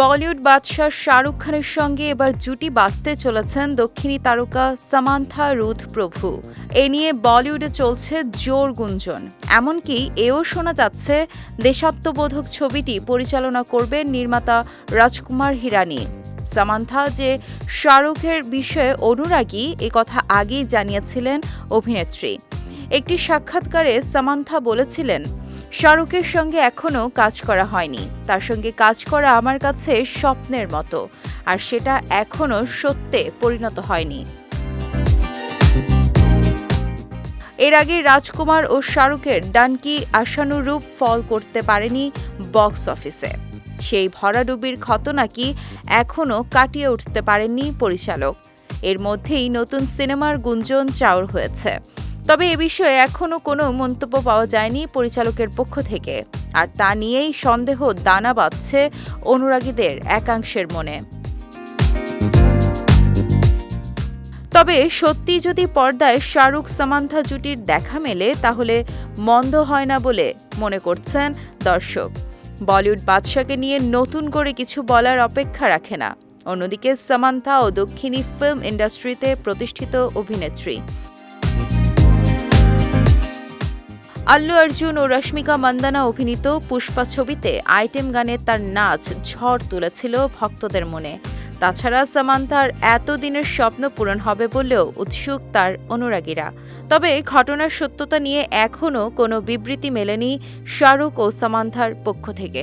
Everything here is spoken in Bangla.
বলিউড বাদশাহ শাহরুখ খানের সঙ্গে এবার জুটি বাঁধতে চলেছেন দক্ষিণী তারকা সামান্থা রুথ প্রভু। এ নিয়ে বলিউডে চলছে জোর গুঞ্জন। এমনকি এও শোনা যাচ্ছে, দেশাত্মবোধক ছবিটি পরিচালনা করবে নির্মাতা রাজকুমার হিরানি। সামান্থা যে শাহরুখের বিষয়ে অনুরাগী, এ কথা আগেই জানিয়েছিলেন অভিনেত্রী। একটি সাক্ষাৎকারে সামান্থা বলেছিলেন শাহরুখের সঙ্গে এখনও কাজ করা হয়নি। তার সঙ্গে কাজ করা আমার কাছে স্বপ্নের মতো, আর সেটা এখনও সত্যে পরিণত হয়নি। এর আগে রাজকুমার ও শাহরুখের ডানকি আশানুরূপ ফল করতে পারেনি বক্স অফিসে। সেই ভরাডুবির ক্ষত নাকি এখনও কাটিয়ে উঠতে পারেননি পরিচালক। এর মধ্যেই নতুন সিনেমার গুঞ্জন চাউর হয়েছে। তবে এ বিষয়ে এখনও কোনো মন্তব্য পাওয়া যায়নি পরিচালকের পক্ষ থেকে। আর তা নিয়েই সন্দেহ দানা বাঁধছে অনুরাগীদের একাংশের মনে। তবে সত্যি যদি পর্দায় শাহরুখ, সামান্থা জুটির দেখা মেলে, তাহলে মন্দ হয় না বলে মনে করছেন দর্শক। বলিউড বাদশাকে নিয়ে নতুন করে কিছু বলার অপেক্ষা রাখে না। অন্যদিকে সামান্থা ও দক্ষিণী ফিল্ম ইন্ডাস্ট্রিতে প্রতিষ্ঠিত অভিনেত্রী। আল্লু অর্জুন ও রশ্মিকা মান্দানা অভিনীত পুষ্পা ছবিতে আইটেম গানে তার নাচ ঝড় তুলেছিল ভক্তদের মনে। তাছাড়া সামান্তার এতদিনের স্বপ্ন পূরণ হবে বলেও উৎসুক তার অনুরাগীরা। তবে ঘটনার সত্যতা নিয়ে এখনও কোনো বিবৃতি মেলেনি শাহরুখ ও সামান্থার পক্ষ থেকে।